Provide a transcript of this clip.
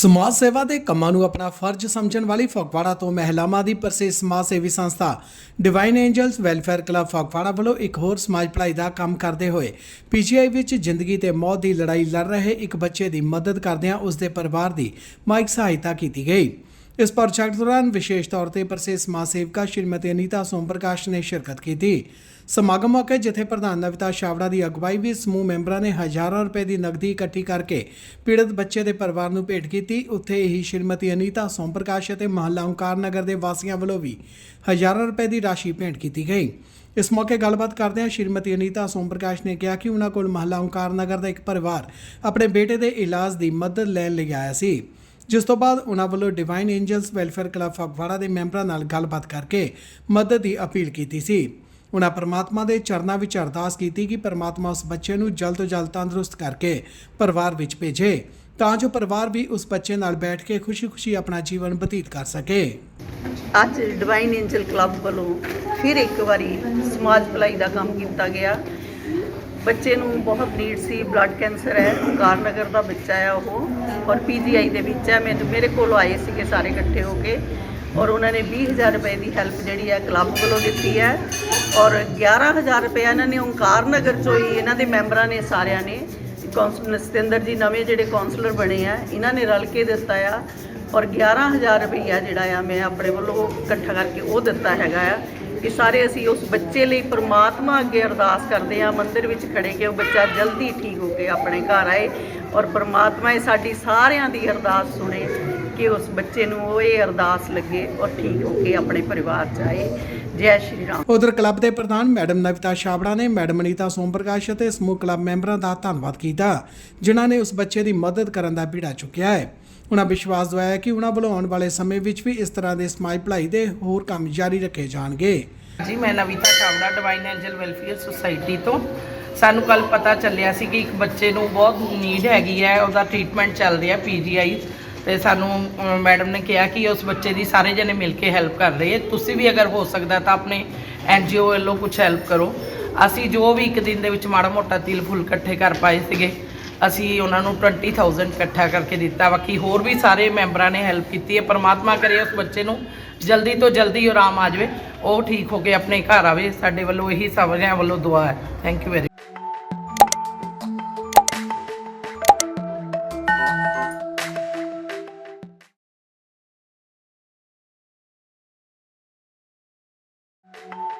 ਸਮਾਜ ਸੇਵਾ ਦੇ ਕੰਮਾਂ ਨੂੰ ਆਪਣਾ ਫਰਜ਼ ਸਮਝਣ ਵਾਲੀ ਫਗਵਾੜਾ ਤੋਂ ਮਹਿਲਾਵਾਂ ਦੀ ਪ੍ਰਸਿੱਧ ਸਮਾਜ ਸੇਵੀ ਸੰਸਥਾ Divine Angels Welfare Club Phagwara ਵੱਲੋਂ ਇੱਕ ਹੋਰ ਸਮਾਜ ਭਲਾਈ ਦਾ ਕੰਮ ਕਰਦੇ ਹੋਏ ਪੀਜੀਆਈ ਵਿੱਚ ਜ਼ਿੰਦਗੀ ਤੇ ਮੌਤ ਦੀ ਲੜਾਈ ਲੜ ਰਹੇ ਇੱਕ ਬੱਚੇ ਦੀ ਮਦਦ ਕਰਦਿਆਂ ਉਸ ਦੇ ਪਰਿਵਾਰ ਦੀ ਮਾਇਕ ਸਹਾਇਤਾ ਕੀਤੀ ਗਈ। ਇਸ ਪ੍ਰੋਜੈਕਟ ਦੌਰਾਨ ਵਿਸ਼ੇਸ਼ ਤੌਰ ਤੇ ਪ੍ਰਸਿੱਧ ਸਮਾਜ ਸੇਵਕਾ ਸ਼੍ਰੀਮਤੀ ਅਨੀਤਾ ਸੋਮ ਪ੍ਰਕਾਸ਼ ਨੇ ਸ਼ਿਰਕਤ ਕੀਤੀ। ਸਮਾਗਮ ਮੌਕੇ ਜਿੱਥੇ ਪ੍ਰਧਾਨ ਨਵਿਤਾ ਛਾਵੜਾ ਦੀ ਅਗਵਾਈ ਵਿੱਚ ਸਮੂਹ ਮੈਂਬਰਾਂ ਨੇ ਹਜ਼ਾਰਾਂ ਰੁਪਏ ਦੀ ਨਗਦੀ ਇਕੱਠੀ ਕਰਕੇ ਪੀੜਤ ਬੱਚੇ ਦੇ ਪਰਿਵਾਰ ਨੂੰ ਭੇਟ ਕੀਤੀ। ਉੱਥੇ ਹੀ ਸ਼੍ਰੀਮਤੀ ਅਨੀਤਾ ਸੋਮ ਪ੍ਰਕਾਸ਼ ਅਤੇ ਮਹੱਲਾ ਓਂਕਾਰ ਨਗਰ ਦੇ ਵਾਸੀਆਂ ਵੱਲੋਂ ਵੀ ਹਜ਼ਾਰਾਂ ਰੁਪਏ ਦੀ ਰਾਸ਼ੀ ਭੇਂਟ ਕੀਤੀ ਗਈ। ਇਸ ਮੌਕੇ ਗੱਲਬਾਤ ਕਰਦਿਆਂ ਸ਼੍ਰੀਮਤੀ ਅਨੀਤਾ ਸੋਮ ਪ੍ਰਕਾਸ਼ ਨੇ ਕਿਹਾ ਕਿ ਉਹਨਾਂ ਕੋਲ ਮਹੱਲਾ ਓਂਕਾਰ ਨਗਰ ਦਾ ਇੱਕ ਪਰਿਵਾਰ ਆਪਣੇ ਬੇਟੇ ਦੇ ਇਲਾਜ ਦੀ ਮਦਦ ਲੈਣ ਲਈ ਆਇਆ ਸੀ। ਜਿਸ ਤੋਂ ਬਾਅਦ ਉਹਨਾਂ ਵੱਲੋਂ Divine Angels Welfare Club Phagwara ਦੇ ਮੈਂਬਰਾਂ ਨਾਲ ਗੱਲਬਾਤ ਕਰਕੇ ਮਦਦ ਦੀ ਅਪੀਲ ਕੀਤੀ ਸੀ। ਉਹਨਾਂ ਪਰਮਾਤਮਾ ਦੇ ਚਰਨਾਂ ਵਿੱਚ ਅਰਦਾਸ ਕੀਤੀ ਕਿ ਪਰਮਾਤਮਾ ਉਸ ਬੱਚੇ ਨੂੰ ਜਲਦ ਤੋਂ ਜਲਦ ਤੰਦਰੁਸਤ ਕਰਕੇ ਪਰਿਵਾਰ ਵਿੱਚ ਭੇਜੇ, ਤਾਂ ਜੋ ਪਰਿਵਾਰ ਵੀ ਉਸ ਬੱਚੇ ਨਾਲ ਬੈਠ ਕੇ ਖੁਸ਼ੀ-ਖੁਸ਼ੀ ਆਪਣਾ ਜੀਵਨ ਬਤੀਤ ਕਰ ਸਕੇ। ਅੱਜ ਡਿਵਾਈਨ ਐਂਜਲ ਕਲੱਬ ਵੱਲੋਂ ਫਿਰ ਇੱਕ ਵਾਰੀ ਸਮਾਜ ਭਲਾਈ ਦਾ ਕੰਮ ਕੀਤਾ ਗਿਆ। ਬੱਚੇ ਨੂੰ ਬਹੁਤ ਨੀਡ ਸੀ ਬਲੱਡ ਕੈਂਸਰ ਹੈ ਓਂਕਾਰ ਨਗਰ ਦਾ ਬੱਚਾ ਆ ਉਹ, ਔਰ ਪੀਜੀਆਈ ਦੇ ਵਿੱਚ ਹੈ, ਮੈਂ ਮੇਰੇ ਕੋਲ ਆਏ ਸੀਗੇ ਸਾਰੇ ਇਕੱਠੇ ਹੋ ਕੇ, ਔਰ ਉਹਨਾਂ ਨੇ 20000 ਰੁਪਏ ਦੀ ਹੈਲਪ ਜਿਹੜੀ ਹੈ ਕਲੱਬ ਵੱਲੋਂ ਦਿੱਤੀ ਹੈ, ਔਰ 11000 ਰੁਪਏ ਇਹਨਾਂ ਨੇ ਓਂਕਾਰ ਨਗਰ ਚੋਂ ਹੀ ਇਹਨਾਂ ਦੇ ਮੈਂਬਰਾਂ ਨੇ, ਸਾਰਿਆਂ ਨੇ ਕੌਂਸਲਰ ਸਤਿੰਦਰ ਜੀ ਨਵੇਂ ਜਿਹੜੇ ਕੌਂਸਲਰ ਬਣੇ ਆ, ਇਹਨਾਂ ਨੇ ਰਲ ਕੇ ਦਿੱਤਾ ਆ, ਔਰ 11000 ਰੁਪਈਆ ਜਿਹੜਾ ਆ ਮੈਂ ਆਪਣੇ ਵੱਲੋਂ ਇਕੱਠਾ ਕਰਕੇ ਉਹ ਦਿੱਤਾ ਹੈਗਾ ਆ ਕਿ ਸਾਰੇ ਅਸੀਂ ਉਸ ਬੱਚੇ ਲਈ ਪ੍ਰਮਾਤਮਾ ਅੱਗੇ ਅਰਦਾਸ ਕਰਦੇ ਹਾਂ, ਮੰਦਿਰ ਵਿੱਚ ਖੜੇ ਕਿ ਉਹ ਬੱਚਾ ਜਲਦੀ ਠੀਕ ਹੋ ਕੇ ਆਪਣੇ ਘਰ ਆਏ ਔਰ ਪ੍ਰਮਾਤਮਾ ਇਹ ਸਾਡੀ ਸਾਰਿਆਂ ਦੀ ਅਰਦਾਸ ਸੁਣੇ ਕਿ ਉਸ ਬੱਚੇ ਨੂੰ ਉਹ ਇਹ ਅਰਦਾਸ ਲੱਗੇ ਔਰ ਠੀਕ ਹੋ ਕੇ ਆਪਣੇ ਪਰਿਵਾਰ ਚ ਆਏ। ਜੈ ਸ਼੍ਰੀ ਰਾਮ। ਉਧਰ ਕਲੱਬ ਦੇ ਪ੍ਰਧਾਨ ਮੈਡਮ ਨਵਿਤਾ ਛਾਬੜਾ ਨੇ ਮੈਡਮ ਅਨੀਤਾ ਸੋਮ ਪ੍ਰਕਾਸ਼ ਅਤੇ ਸਮੂਹ ਕਲੱਬ ਮੈਂਬਰਾਂ ਦਾ ਧੰਨਵਾਦ ਕੀਤਾ, ਜਿਨ੍ਹਾਂ ਨੇ ਉਸ ਬੱਚੇ ਦੀ ਮਦਦ ਕਰਨ ਦਾ ਬੀੜਾ ਚੁੱਕਿਆ ਹੈ। ਉਹਨਾਂ ਵਿਸ਼ਵਾਸ ਦਵਾਇਆ ਕਿ ਉਹਨਾਂ ਵੱਲੋਂ ਆਉਣ ਵਾਲੇ ਸਮੇਂ ਵਿੱਚ ਵੀ ਇਸ ਤਰ੍ਹਾਂ ਦੇ ਸਮਾਜ ਭਲਾਈ ਦੇ ਹੋਰ ਕੰਮ ਜਾਰੀ ਰੱਖੇ ਜਾਣਗੇ। ਜੀ ਮੈਂ Navita Chawla Divine Angel Welfare Society ਤੋਂ। ਸਾਨੂੰ ਕੱਲ ਪਤਾ ਚੱਲਿਆ ਸੀ ਕਿ ਇੱਕ ਬੱਚੇ ਨੂੰ ਬਹੁਤ ਨੀਡ ਹੈਗੀ ਹੈ, ਉਹਦਾ ਟ੍ਰੀਟਮੈਂਟ ਚੱਲ ਰਿਹਾ ਪੀਜੀਆਈ ਤੇ ਸਾਨੂੰ ਮੈਡਮ ਨੇ ਕਿਹਾ ਕਿ ਉਸ ਬੱਚੇ ਦੀ ਸਾਰੇ ਜਣੇ ਮਿਲ ਕੇ ਹੈਲਪ ਕਰ ਰਹੇ ਹੈ। ਤੁਸੀਂ ਵੀ ਅਗਰ ਹੋ ਸਕਦਾ ਤਾਂ ਆਪਣੇ ਐਨਜੀਓ ਵੱਲੋਂ ਕੁਝ ਹੈਲਪ ਕਰੋ। ਅਸੀਂ ਜੋ ਵੀ ਇੱਕ ਦਿਨ ਦੇ ਵਿੱਚ ਮਾੜਾ ਮੋਟਾ ਤਿਲ ਫੁੱਲ ਇਕੱਠੇ ਕਰ ਪਾਏ ਸੀਗੇ ਅਸੀਂ ਉਹਨਾਂ ਨੂੰ 20000 ਇਕੱਠਾ ਕਰਕੇ ਦਿੱਤਾ। ਬਾਕੀ ਹੋਰ ਵੀ ਸਾਰੇ ਮੈਂਬਰਾਂ ਨੇ ਹੈਲਪ ਕੀਤੀ ਹੈ। ਪਰਮਾਤਮਾ ਕਰੇ ਉਸ ਬੱਚੇ ਨੂੰ। ਜਲਦੀ ਤੋਂ ਜਲਦੀ ਆਰਾਮ ਆ ਜਾਵੇ। ਉਹ ਠੀਕ ਹੋ ਕੇ ਆਪਣੇ ਘਰ ਆਵੇ। ਸਾਡੇ ਵੱਲੋਂ ਇਹੀ ਸਾਰਿਆਂ ਵੱਲੋਂ ਦੁਆ ਹੈ। Thank you very Thank.